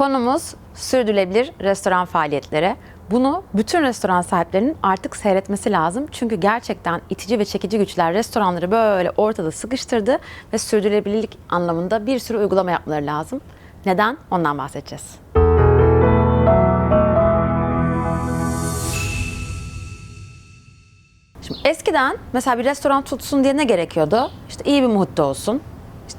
Konumuz sürdürülebilir restoran faaliyetleri. Bunu bütün restoran sahiplerinin artık seyretmesi lazım. Çünkü gerçekten itici ve çekici güçler restoranları böyle ortada sıkıştırdı ve sürdürülebilirlik anlamında bir sürü uygulama yapmaları lazım. Neden? Ondan bahsedeceğiz. Şimdi eskiden mesela bir restoran tutsun diye ne gerekiyordu? İşte iyi bir muhitte olsun,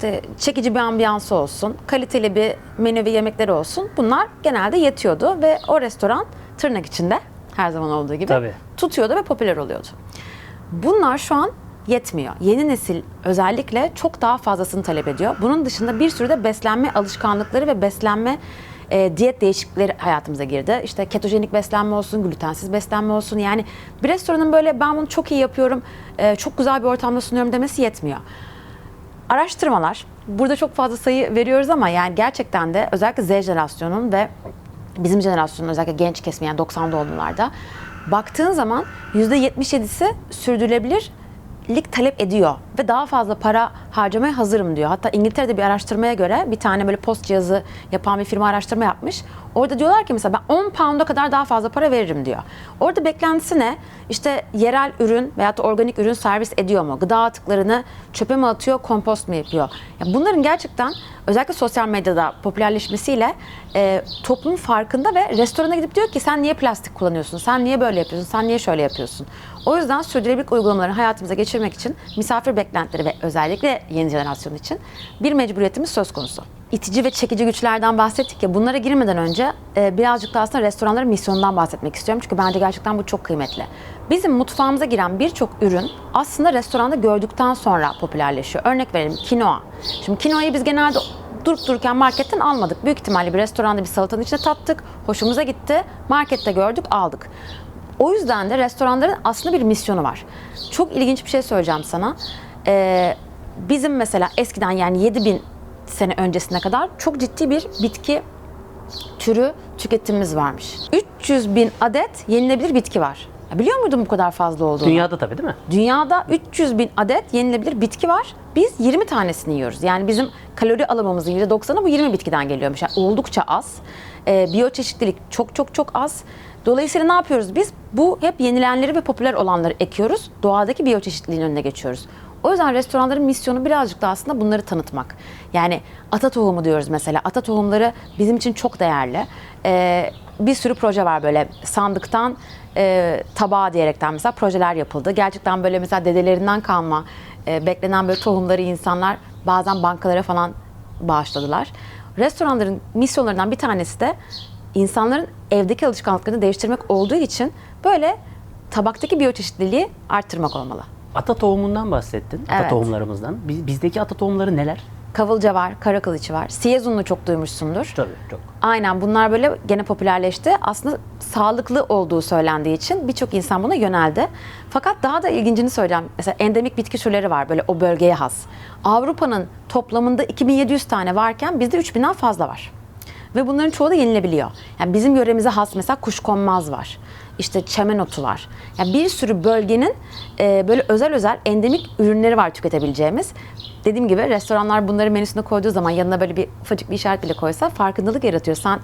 işte çekici bir ambiyansı olsun, kaliteli bir menü ve yemekleri olsun. Bunlar genelde yetiyordu ve o restoran tırnak içinde her zaman olduğu gibi Tabii. tutuyordu ve popüler oluyordu. Bunlar şu an yetmiyor. Yeni nesil özellikle çok daha fazlasını talep ediyor. Bunun dışında bir sürü de beslenme alışkanlıkları ve beslenme e, diyet değişiklikleri hayatımıza girdi. İşte ketojenik beslenme olsun, glutensiz beslenme olsun. Yani bir restoranın böyle ben bunu çok iyi yapıyorum, e, çok güzel bir ortamda sunuyorum demesi yetmiyor. Araştırmalar, burada çok fazla sayı veriyoruz ama yani gerçekten de özellikle Z jenerasyonun ve bizim jenerasyonun özellikle genç kesimi yani 90 doğumlularda baktığın zaman %77'si sürdürülebilirlik talep ediyor ve daha fazla para harcamaya hazırım diyor. Hatta İngiltere'de bir araştırmaya göre bir tane böyle post cihazı yapan bir firma araştırma yapmış. Orada diyorlar ki mesela ben 10 pound'a kadar daha fazla para veririm diyor. Orada beklentisi ne? İşte yerel ürün veyahut da organik ürün servis ediyor mu? Gıda atıklarını çöpe mi atıyor, kompost mu yapıyor? Ya bunların gerçekten özellikle sosyal medyada popülerleşmesiyle e, toplum farkında ve restorana gidip diyor ki sen niye plastik kullanıyorsun? Sen niye böyle yapıyorsun? Sen niye şöyle yapıyorsun? O yüzden sürdürülebilirlik uygulamalarını hayatımıza geçirmek için misafir beklentileri ve özellikle yeni jenerasyon için bir mecburiyetimiz söz konusu. İtici ve çekici güçlerden bahsettik ya bunlara girmeden önce e, birazcık da aslında restoranların misyonundan bahsetmek istiyorum. Çünkü bence gerçekten bu çok kıymetli. Bizim mutfağımıza giren birçok ürün aslında restoranda gördükten sonra popülerleşiyor. Örnek verelim kinoa. Şimdi kinoayı biz genelde durup dururken marketten almadık. Büyük ihtimalle bir restoranda bir salatanın içine tattık. Hoşumuza gitti. Markette gördük, aldık. O yüzden de restoranların aslında bir misyonu var. Çok ilginç bir şey söyleyeceğim sana. Ee, bizim mesela eskiden yani 7000 sene öncesine kadar çok ciddi bir bitki türü tüketimimiz varmış. 300 bin adet yenilebilir bitki var. Ya biliyor muydun bu kadar fazla olduğunu? Dünyada tabii değil mi? Dünyada 300 bin adet yenilebilir bitki var. Biz 20 tanesini yiyoruz. Yani bizim kalori alımımızın %90'ı bu 20 bitkiden geliyormuş. Yani oldukça az. Ee, biyoçeşitlilik çok çok çok az. Dolayısıyla ne yapıyoruz biz? Bu hep yenilenleri ve popüler olanları ekiyoruz. Doğadaki biyoçeşitliliğin önüne geçiyoruz. O yüzden restoranların misyonu birazcık da aslında bunları tanıtmak. Yani ata tohumu diyoruz mesela. Ata tohumları bizim için çok değerli. Ee, bir sürü proje var böyle sandıktan e, tabağa diyerekten mesela projeler yapıldı. Gerçekten böyle mesela dedelerinden kalma e, beklenen böyle tohumları insanlar bazen bankalara falan bağışladılar. Restoranların misyonlarından bir tanesi de insanların evdeki alışkanlıklarını değiştirmek olduğu için böyle tabaktaki biyoçeşitliliği arttırmak olmalı. Ata tohumundan bahsettin. Ata Evet. tohumlarımızdan. Biz- Bizdeki ata tohumları neler? Kavılca var, kara kılıç var. Siyezunlu çok duymuşsundur. Tabii çok. Aynen bunlar böyle gene popülerleşti. Aslında sağlıklı olduğu söylendiği için birçok insan buna yöneldi. Fakat daha da ilgincini söyleyeceğim. Mesela endemik bitki türleri var böyle o bölgeye has. Avrupa'nın toplamında 2700 tane varken bizde 3000'den fazla var. Ve bunların çoğu da yenilebiliyor. Yani bizim yöremize has mesela kuşkonmaz var. İşte çemen otu var. Yani bir sürü bölgenin e, böyle özel özel endemik ürünleri var tüketebileceğimiz. Dediğim gibi restoranlar bunları menüsüne koyduğu zaman yanına böyle bir ufacık bir işaret bile koysa farkındalık yaratıyor. Sen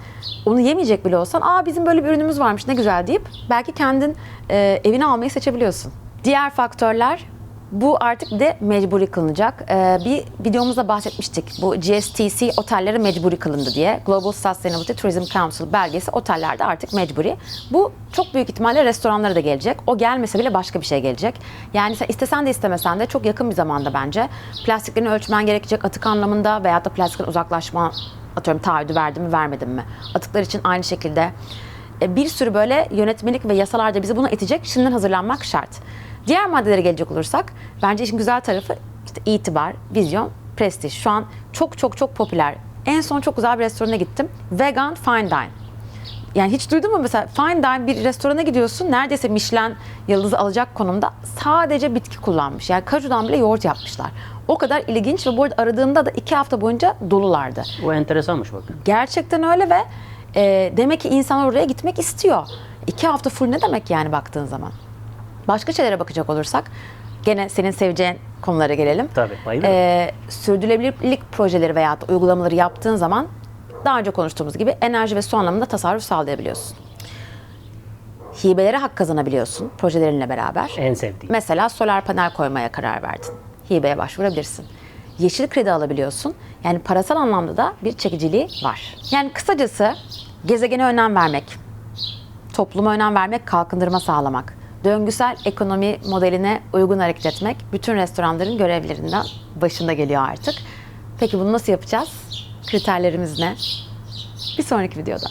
onu yemeyecek bile olsan aa bizim böyle bir ürünümüz varmış ne güzel deyip belki kendin e, evine almayı seçebiliyorsun. Diğer faktörler bu artık de mecburi kılınacak. Ee, bir videomuzda bahsetmiştik. Bu GSTC otellere mecburi kılındı diye. Global Sustainability Tourism Council belgesi otellerde artık mecburi. Bu çok büyük ihtimalle restoranlara da gelecek. O gelmese bile başka bir şey gelecek. Yani sen istesen de istemesen de çok yakın bir zamanda bence plastiklerini ölçmen gerekecek atık anlamında veyahut da plastikten uzaklaşma atıyorum taahhüdü verdim mi vermedim mi? Atıklar için aynı şekilde bir sürü böyle yönetmelik ve yasalarda bizi buna itecek. Şimdiden hazırlanmak şart. Diğer maddelere gelecek olursak bence işin güzel tarafı işte itibar, vizyon, prestij. Şu an çok çok çok popüler. En son çok güzel bir restorana gittim. Vegan Fine Dine. Yani hiç duydun mu mesela fine dine bir restorana gidiyorsun neredeyse Michelin yıldızı alacak konumda sadece bitki kullanmış. Yani kajudan bile yoğurt yapmışlar. O kadar ilginç ve bu arada aradığımda da iki hafta boyunca dolulardı. O enteresanmış bakın. Gerçekten öyle ve e, demek ki insanlar oraya gitmek istiyor. İki hafta full ne demek yani baktığın zaman? Başka şeylere bakacak olursak gene senin seveceğin konulara gelelim. Tabii, bayılırım. E, sürdürülebilirlik projeleri veya uygulamaları yaptığın zaman daha önce konuştuğumuz gibi enerji ve su anlamında tasarruf sağlayabiliyorsun. Hibelere hak kazanabiliyorsun projelerinle beraber. En sevdiğim. Mesela solar panel koymaya karar verdin. Hibeye başvurabilirsin. Yeşil kredi alabiliyorsun. Yani parasal anlamda da bir çekiciliği var. Yani kısacası gezegene önem vermek, topluma önem vermek, kalkındırma sağlamak, döngüsel ekonomi modeline uygun hareket etmek bütün restoranların görevlerinden başında geliyor artık. Peki bunu nasıl yapacağız? Kriterlerimiz ne? Bir sonraki videoda.